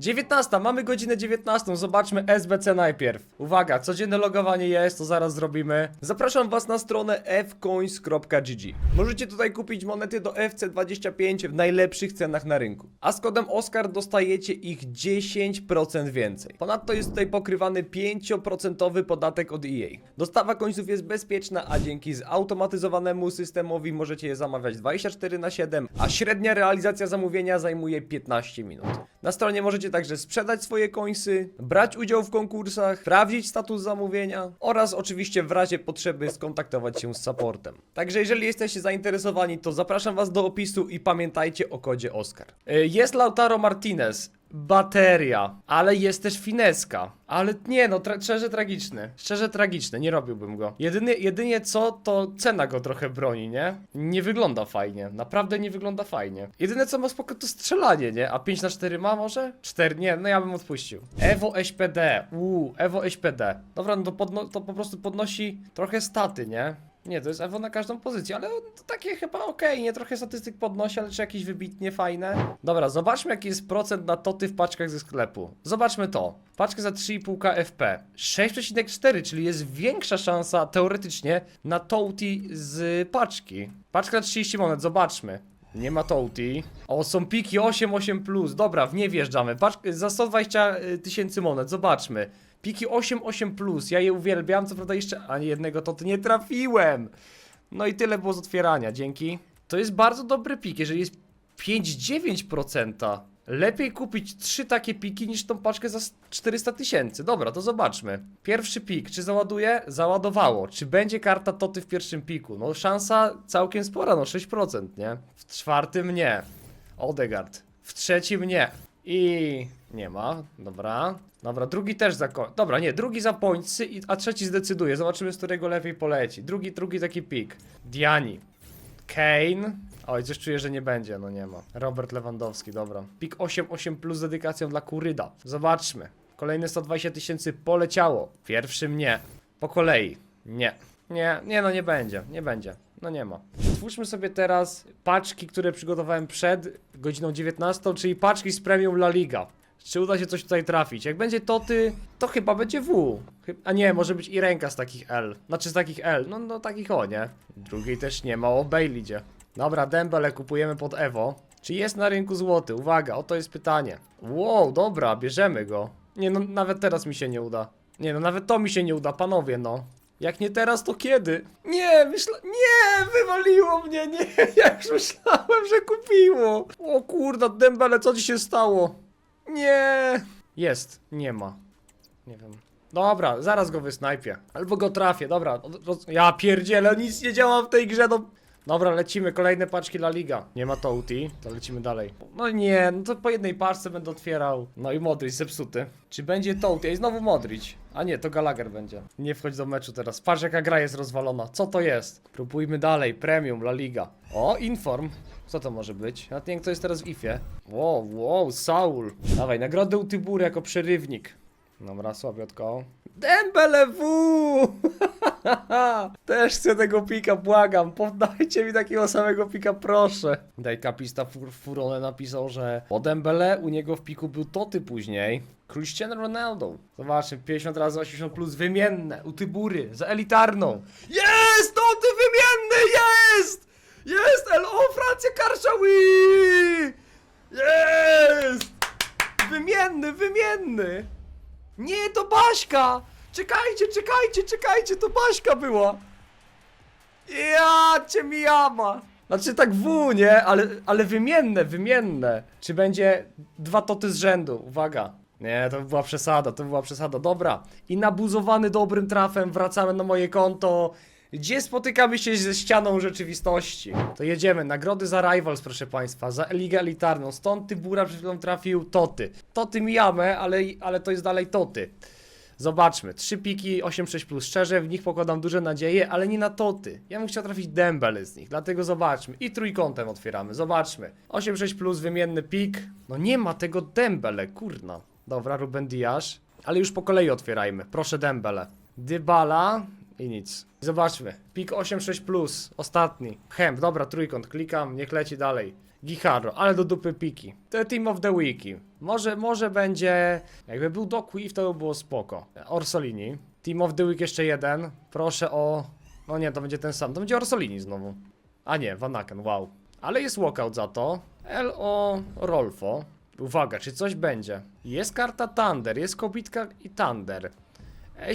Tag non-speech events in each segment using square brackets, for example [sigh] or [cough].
19, mamy godzinę 19, zobaczmy SBC najpierw. Uwaga, codzienne logowanie jest, to zaraz zrobimy. Zapraszam was na stronę fcoins.gg. Możecie tutaj kupić monety do FC25 w najlepszych cenach na rynku. A z kodem OSCAR dostajecie ich 10% więcej. Ponadto jest tutaj pokrywany 5% podatek od EA. Dostawa końców jest bezpieczna, a dzięki zautomatyzowanemu systemowi możecie je zamawiać 24 na 7, a średnia realizacja zamówienia zajmuje 15 minut. Na stronie możecie także sprzedać swoje końsy, brać udział w konkursach, sprawdzić status zamówienia oraz oczywiście w razie potrzeby skontaktować się z supportem. Także jeżeli jesteście zainteresowani, to zapraszam was do opisu i pamiętajcie o kodzie OSCAR. Y, Jest Lautaro Martinez, bateria, ale jest też fineska. Ale nie, no tra szczerze tragiczny. Szczerze tragiczny, nie robiłbym go. Jedynie, jedynie co, to cena go trochę broni, nie? Nie wygląda fajnie, naprawdę nie wygląda fajnie. Jedyne co ma spoko to strzelanie, nie? A 5 na 4 ma może? 4, nie, no ja bym odpuścił. Evo SPD, uuu, Evo SPD. Dobra, no to, to po prostu podnosi trochę staty, nie? Nie, to jest Evo na każdą pozycję, ale to takie chyba okej, nie trochę statystyk podnosi, ale czy jakieś wybitnie fajne? Dobra, zobaczmy jaki jest procent na toty w paczkach ze sklepu. Zobaczmy to. Paczka za 3,5 FP. 6,4, czyli jest większa szansa teoretycznie na toty z paczki. Paczka za 30 monet, zobaczmy. Nie ma tołti. O, są piki 8-8+. Plus. Dobra, w nie wjeżdżamy. Patrz, za 120 tysięcy monet, zobaczmy. Piki 8-8+. Plus. Ja je uwielbiam, co prawda jeszcze ani jednego toty nie trafiłem. No i tyle było z otwierania, dzięki. To jest bardzo dobry pik, jeżeli jest 5-9%. Lepiej kupić trzy takie piki niż tą paczkę za 400 tysięcy. Dobra, to zobaczmy. Pierwszy pik, czy załaduje? Załadowało. Czy będzie karta Toty w pierwszym piku? No szansa całkiem spora, no 6%, nie? W czwartym nie. Odegaard. W trzecim nie. I nie ma, dobra. Dobra, drugi też za. Dobra, nie, drugi za pońcy, a trzeci zdecyduje. Zobaczymy, z którego lepiej poleci. Drugi, drugi taki pik. Diani. Kane. Oj, coś czuję, że nie będzie, no nie ma. Robert Lewandowski, dobra. Pik 8-8 plus dedykacją dla Kuryda. Zobaczmy. Kolejne 120 tysięcy poleciało. Pierwszym nie. Po kolei. Nie. Nie, nie no nie będzie, nie będzie. No nie ma. Twórzmy sobie teraz paczki, które przygotowałem przed godziną 19, czyli paczki z premium La Liga. Czy uda się coś tutaj trafić? Jak będzie Toty, to chyba będzie W. A nie, może być i ręka z takich L. Znaczy z takich L. No, no takich o, nie? Drugiej też nie ma. O, Bale idzie. Dobra, Dembele kupujemy pod Evo. Czy jest na rynku złoty? Uwaga, oto jest pytanie. Wow, dobra, bierzemy go. Nie no, nawet teraz mi się nie uda. Nie no, nawet to mi się nie uda, panowie, no. Jak nie teraz, to kiedy? Nie, myślę... Nie, wywaliło mnie, nie. [laughs] Ja już myślałem, że kupiło. O kurda, Dembele, co ci się stało? Nie. Jest, nie ma. Nie wiem. Dobra, zaraz go wysnajpię. Albo go trafię, dobra. Ja pierdzielę, nic nie działa w tej grze, no. Dobra, lecimy, kolejne paczki La Liga. Nie ma Touti, to lecimy dalej. No nie, no to po jednej paczce będę otwierał. No i Modric zepsuty. Czy będzie Touti? I znowu Modric. A nie, to Gallagher będzie. Nie wchodź do meczu teraz. Patrz jaka gra jest rozwalona. Co to jest? Próbujmy dalej. Premium, La Liga. O, Inform. Co to może być? Nawet nie wiem, kto jest teraz w IFie. Wow, wow, Saul. Dawaj, nagrodę u Tybury jako przerywnik. Dobra, słabiutko. Dembele W! [laughs] Też chcę tego pika, błagam. Poddajcie mi takiego samego pika, proszę. Daj kapista Fur Furone napisał, że po Dembele u niego w piku był Toty później. Cristiano Ronaldo. Zobaczmy, 50 razy 80 plus wymienne u Tybury za elitarną. Jest! Toty wymienny! Jest! Jest! LO Francja Karszawi! Jest! Wymienny, wymienny! Nie, to Baśka! Czekajcie, czekajcie, czekajcie, to Baśka była! Ja cię mijama! Znaczy tak W, nie? Ale, ale wymienne, wymienne. Czy będzie dwa toty z rzędu? Uwaga. Nie, to była przesada, to była przesada. Dobra. I nabuzowany dobrym trafem wracamy na moje konto. Gdzie spotykamy się ze ścianą rzeczywistości? To jedziemy. Nagrody za Rivals, proszę Państwa. Za Ligę Elitarną. Stąd Tybura przed chwilą trafił Toty. Toty mijamy, ale, ale to jest dalej Toty. Zobaczmy, trzy piki 8-6 plus. Szczerze, w nich pokładam duże nadzieje, ale nie na toty. Ja bym chciał trafić Dembele z nich, dlatego zobaczmy. I trójkątem otwieramy, zobaczmy. 8-6 plus, wymienny pik. No nie ma tego Dembele, kurna. Dobra, Ruben Diasz. Ale już po kolei otwierajmy. Proszę Dembele. Dybala i nic. Zobaczmy. Pik 8-6 plus, ostatni. Hemp, dobra, trójkąt, klikam, niech leci dalej. Gicharo, ale do dupy piki. The Team of the Wiki. Może, może będzie... Jakby był Doc Weave, to by było spoko. Orsolini. Team of the Week jeszcze jeden. Proszę o... No nie, to będzie ten sam. To będzie Orsolini znowu. A nie, Vanaken, wow. Ale jest walkout za to. L.O. Rolfo. Uwaga, czy coś będzie? Jest karta Thunder, jest kobitka i Thunder.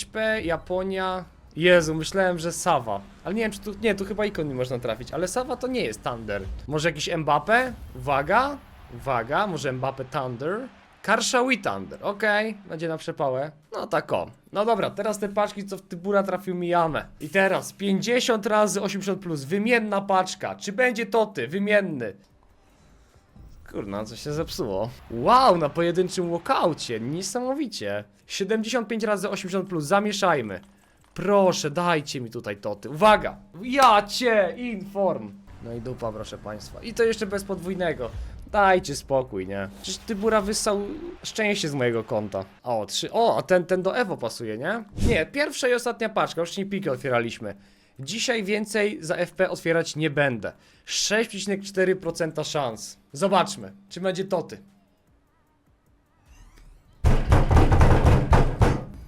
SP, Japonia. Jezu, myślałem, że Sawa. Ale nie wiem, czy tu. Nie, tu chyba ikon nie można trafić, ale Sawa to nie jest Thunder. Może jakiś Mbappe? Uwaga. Uwaga, może Mbappe Thunder. Karshawi Thunder, okej, będzie na przepałę. No tak o. No dobra, teraz te paczki, co w Tybura trafił mi jamę. I teraz 50 razy 80 plus, wymienna paczka. Czy będzie toty? Wymienny. Kurna, coś się zepsuło. Wow, na pojedynczym walkaucie, niesamowicie. 75 razy 80 plus, zamieszajmy. Proszę, dajcie mi tutaj toty. Uwaga! Ja cię inform! No i dupa, proszę państwa. I to jeszcze bez podwójnego. Dajcie spokój, nie? Przecież Tybura wyssał szczęście z mojego konta. O, trzy. O, a ten, ten do Evo pasuje, nie? Nie, pierwsza i ostatnia paczka, już nie piki otwieraliśmy. Dzisiaj więcej za FP otwierać nie będę. 6,4% szans. Zobaczmy, czy będzie toty.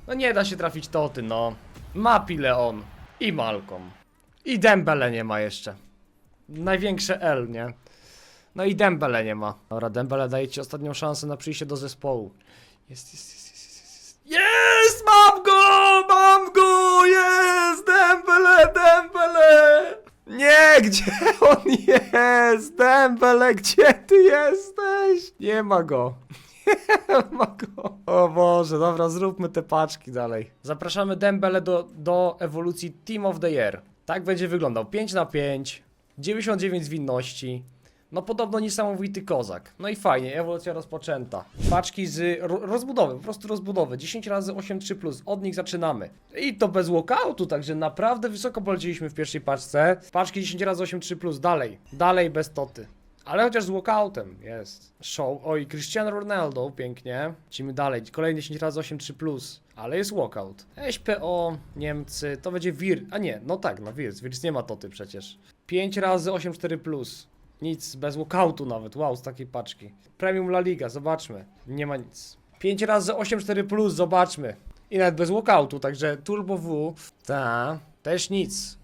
No nie da się trafić toty, no. Mapi Leon i Malcolm. I Dembele nie ma jeszcze. Największe L, nie? No i Dembele nie ma. Dobra, Dembele daje ci ostatnią szansę na przyjście do zespołu. Jest, jest, jest, jest, jest, jest. Jest! Mam go! Mam go! Jest! Dembele! Dembele! Nie! Gdzie on jest? Dembele, gdzie ty jesteś? Nie ma go. [laughs] O Boże, dobra, zróbmy te paczki dalej. Zapraszamy Dembele do, do ewolucji Team of the Year. Tak będzie wyglądał. 5 na 5, 99 zwinności. No podobno niesamowity kozak. No i fajnie, ewolucja rozpoczęta. Paczki z ro rozbudowy, po prostu rozbudowy. 10 razy 8-3+, plus. od nich zaczynamy. I to bez walkoutu, także naprawdę wysoko poleciliśmy w pierwszej paczce. Paczki 10 razy 8-3+, plus. dalej. Dalej bez toty. Ale chociaż z walkoutem jest. Show. Oj, Cristiano Ronaldo, pięknie. Lecimy dalej. Kolejny 10 razy 8-3+. plus. Ale jest walkout. SPO, Niemcy, to będzie Wir. A nie, no tak, no Wirs. Wirs nie ma toty przecież. 5 razy 8-4+. Plus. Nic, bez walkoutu nawet. Wow, z takiej paczki. Premium La Liga, zobaczmy. Nie ma nic. 5 razy 8-4+, plus, zobaczmy. I nawet bez walkoutu, także Turbo W. Ta, też nic.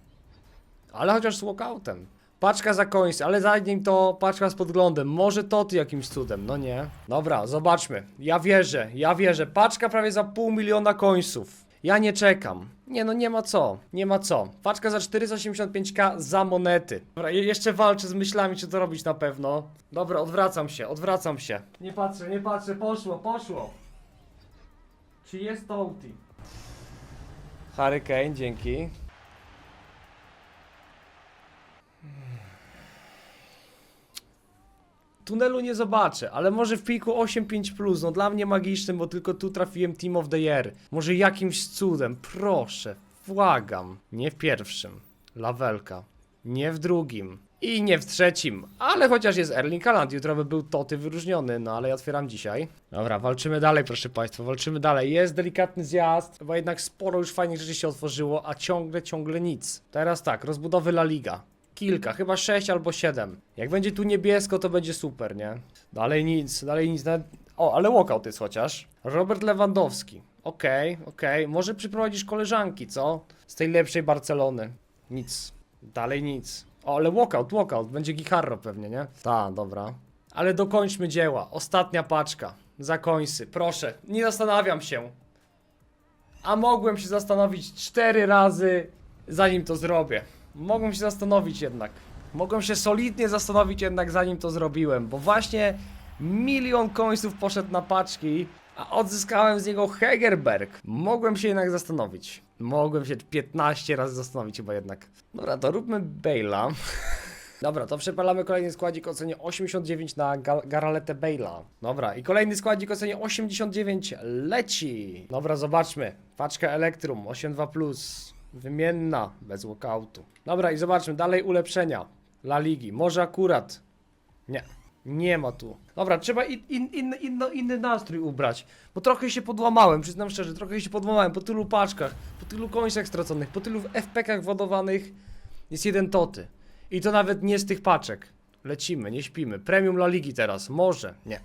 Ale chociaż z walkoutem. Paczka za końc, ale zanim to paczka z podglądem. Może to ty jakimś cudem, no nie. Dobra, zobaczmy. Ja wierzę, ja wierzę. Paczka prawie za pół miliona końców. Ja nie czekam. Nie no, nie ma co, nie ma co. Paczka za 485k za monety. Dobra, je jeszcze walczę z myślami, czy to robić na pewno. Dobra, odwracam się, odwracam się. Nie patrzę, nie patrzę, poszło, poszło. Czy jest to ulti? Hurricane, dzięki. Tunelu nie zobaczę, ale może w piku 8.5 plus, no dla mnie magicznym, bo tylko tu trafiłem Team of the Year. Może jakimś cudem, proszę, błagam. Nie w pierwszym, lawelka. Nie w drugim. I nie w trzecim, ale chociaż jest Erling Haaland, jutro by był toty wyróżniony, no ale ja otwieram dzisiaj. Dobra, walczymy dalej, proszę Państwa, walczymy dalej. Jest delikatny zjazd, bo jednak sporo już fajnych rzeczy się otworzyło, a ciągle, ciągle nic. Teraz tak, rozbudowy La Liga. Kilka, chyba 6 albo 7. Jak będzie tu niebiesko, to będzie super, nie? Dalej nic, dalej nic. Nawet... O, ale walkout jest chociaż. Robert Lewandowski. Okej, okej. Może przyprowadzisz koleżanki, co? Z tej lepszej Barcelony. Nic. Dalej nic. O, ale walkout, walkout. Będzie Giharro pewnie, nie? Ta, dobra. Ale dokończmy dzieła. Ostatnia paczka. Zakońsy. Proszę. Nie zastanawiam się. A mogłem się zastanowić cztery razy, zanim to zrobię. Mogłem się zastanowić jednak. Mogłem się solidnie zastanowić jednak, zanim to zrobiłem, bo właśnie milion końców poszedł na paczki, a odzyskałem z niego Hegerberg. Mogłem się jednak zastanowić. Mogłem się 15 razy zastanowić chyba jednak. Dobra, to róbmy Bale'a. [laughs] Dobra, to przepalamy kolejny składzik o cenie 89 na Ga Garaletę Bale'a. Dobra, i kolejny składzik o cenie 89 leci. Dobra, zobaczmy. Paczka Electrum 8.2+. Wymienna, bez walkoutu. Dobra, i zobaczmy, dalej ulepszenia. La Ligi, może akurat. Nie, nie ma tu. Dobra, trzeba in, in, in, inny nastrój ubrać. Bo trochę się podłamałem, przyznam szczerze, trochę się podłamałem po tylu paczkach, po tylu końcach straconych, po tylu FPK-ach wodowanych. Jest jeden toty. I to nawet nie z tych paczek. lecimy, nie śpimy. Premium La Ligi teraz, może, nie.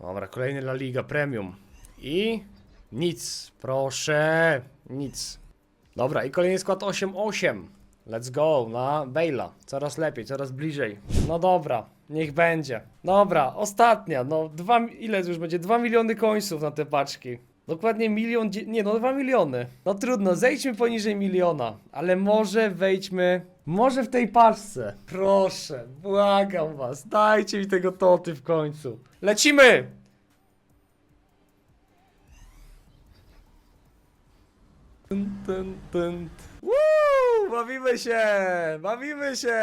Dobra, kolejny La Liga Premium. I nic, proszę, nic. Dobra, i kolejny skład 8-8. Let's go na Bale'a. Coraz lepiej, coraz bliżej. No dobra, niech będzie. Dobra, ostatnia, no dwa, ile już będzie? 2 miliony końców na te paczki. Dokładnie milion, nie no 2 miliony. No trudno, zejdźmy poniżej miliona, ale może wejdźmy, może w tej paczce. Proszę, błagam was, dajcie mi tego toty w końcu. Lecimy! Tyn, tyn. Woo! Bawimy się! Bawimy się!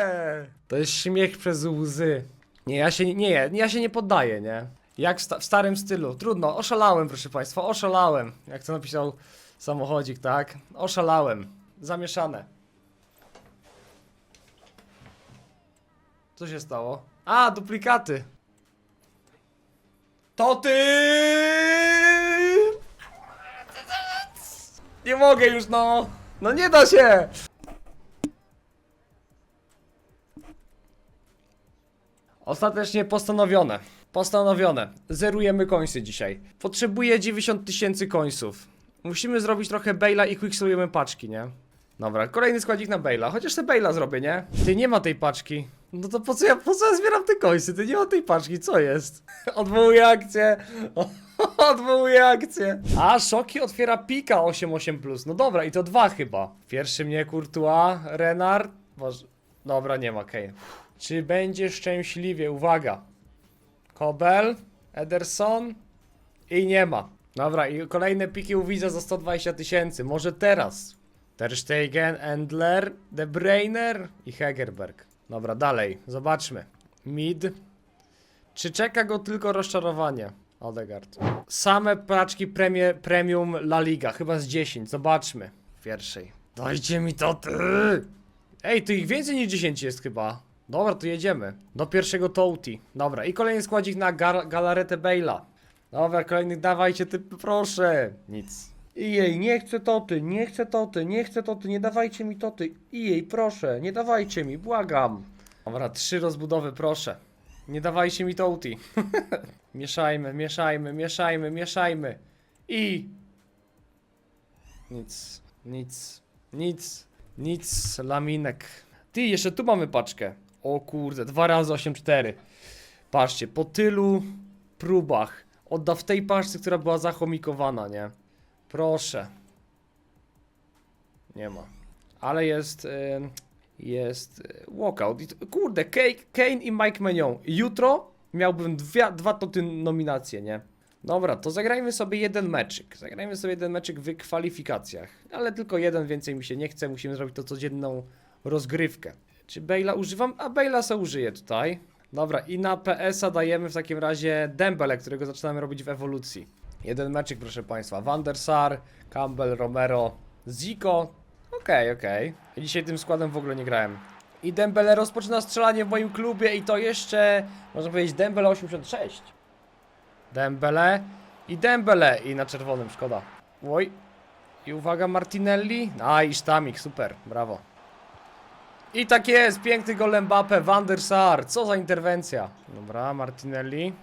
To jest śmiech przez łzy. Nie, ja się nie, nie, ja się nie poddaję, nie? Jak w, sta w starym stylu. Trudno, oszalałem, proszę państwa, oszalałem. Jak to napisał samochodzik, tak? Oszalałem. Zamieszane. Co się stało? A, duplikaty. To ty! Nie mogę już, no! No nie da się! Ostatecznie postanowione. Postanowione. Zerujemy końcy dzisiaj. Potrzebuję 90 tysięcy końców. Musimy zrobić trochę Bale'a i quickslujemy paczki, nie? Dobra, kolejny składnik na Bale'a. Chociaż te Bale'a zrobię, nie? Ty nie ma tej paczki. No to po co ja, po co ja zbieram te końce? Ty nie ma tej paczki, co jest? [laughs] Odwołuję akcję. [laughs] Odwołuję akcję. A, Szoki otwiera pika 8-8+. No dobra, i to dwa chyba. Pierwszy mnie Courtois, Renard. Boże. Dobra, nie ma, okej. Czy będzie szczęśliwie? Uwaga. Kobel, Ederson i nie ma. Dobra, i kolejne piki u widza za 120 tysięcy. Może teraz. Ter Stegen, Endler, De Bruyne i Hegerberg. Dobra, dalej. Zobaczmy. Mid. Czy czeka go tylko rozczarowanie? Odegaard. Same paczki premie, premium La Liga, chyba z 10. Zobaczmy. W pierwszej. Dajcie mi to ty! Ej, tu ich więcej niż 10 jest chyba. Dobra, to jedziemy. Do pierwszego Touti. Dobra, i kolejny składzik na gar- galaretę Bale'a. Dobra, kolejny dawajcie ty, proszę. Nic. I jej, nie chcę toty, nie chcę toty, nie chcę toty, nie dawajcie mi toty. I jej, proszę, nie dawajcie mi, błagam. Dobra, trzy rozbudowy, proszę. Nie dawajcie mi touti. [laughs] mieszajmy, mieszajmy, mieszajmy, mieszajmy. I... Nic, nic, nic, nic, laminek. Ty, jeszcze tu mamy paczkę. O kurde, dwa razy 8-4. Patrzcie, po tylu próbach odda w tej paczce, która była zachomikowana, nie? Proszę. Nie ma. Ale jest. em, jest e, walkout. Kurde, Kane, i Mike Menion. Jutro miałbym dwie, dwa toty nominacje, nie? Dobra, to zagrajmy sobie jeden meczyk. Zagrajmy sobie jeden meczyk w kwalifikacjach. Ale tylko jeden, więcej mi się nie chce. Musimy zrobić to codzienną rozgrywkę. Czy Bale'a używam? A Bale'a se użyję tutaj. Dobra, i na PS-a dajemy w takim razie Dembele, którego zaczynamy robić w ewolucji. Jeden meczyk, proszę Państwa. Van der Sar, Campbell, Romero, Zico. Okej, okej. Ja Dzisiaj tym składem w ogóle nie grałem. I Dembele rozpoczyna strzelanie w moim klubie i to jeszcze, można powiedzieć, Dembele 86. Dembele i Dembele i na czerwonym, szkoda. Oj. I uwaga Martinelli. A i Sztamik, super, brawo. I tak jest, piękny gol Mbappe, Van der Sar, co za interwencja. Dobra, Martinelli.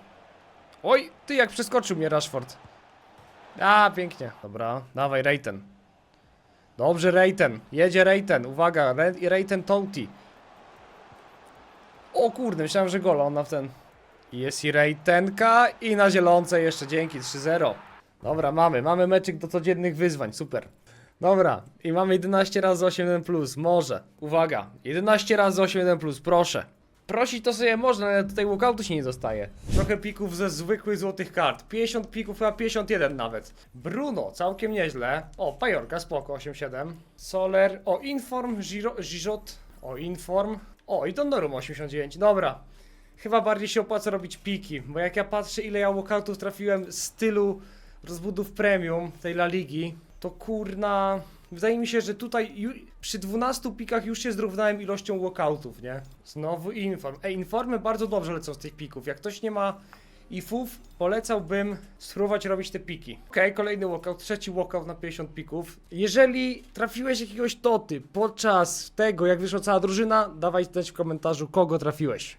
Oj, ty jak przeskoczył mnie Rashford. A, pięknie. Dobra, dawaj Reiten. Dobrze Reiten, jedzie Reiten, uwaga, Re Reiten. O kurde, myślałem, że gola, ona w ten... Jest i Reitenka i na zielonce jeszcze, dzięki, 3-0. Dobra, mamy, mamy meczyk do codziennych wyzwań, super. Dobra, i mamy 11 razy 8 plus, może. Uwaga, 11 razy 8 plus, proszę. Prosić to sobie można, ale tutaj walkoutu się nie dostaje. Trochę pików ze zwykłych złotych kart. 50 pików, chyba 51 nawet. Bruno, całkiem nieźle. O, Pajorka, spoko, 8-7. Soler, o, Inform, Giro, Gigot, o, Inform. O, i Dondorum 89, dobra. Chyba bardziej się opłaca robić piki, bo jak ja patrzę ile ja walkoutów trafiłem z stylu rozbudów premium tej La Ligi, to kurna... Wydaje mi się, że tutaj przy 12 pikach już się zrównałem ilością walkoutów, nie? Znowu inform. Ej, informy bardzo dobrze lecą z tych pików. Jak ktoś nie ma ifów, polecałbym spróbować robić te piki. Okej, kolejny walkout, trzeci walkout na 50 pików. Jeżeli trafiłeś jakiegoś toty podczas tego, jak wyszła cała drużyna, dawaj znać w komentarzu, kogo trafiłeś.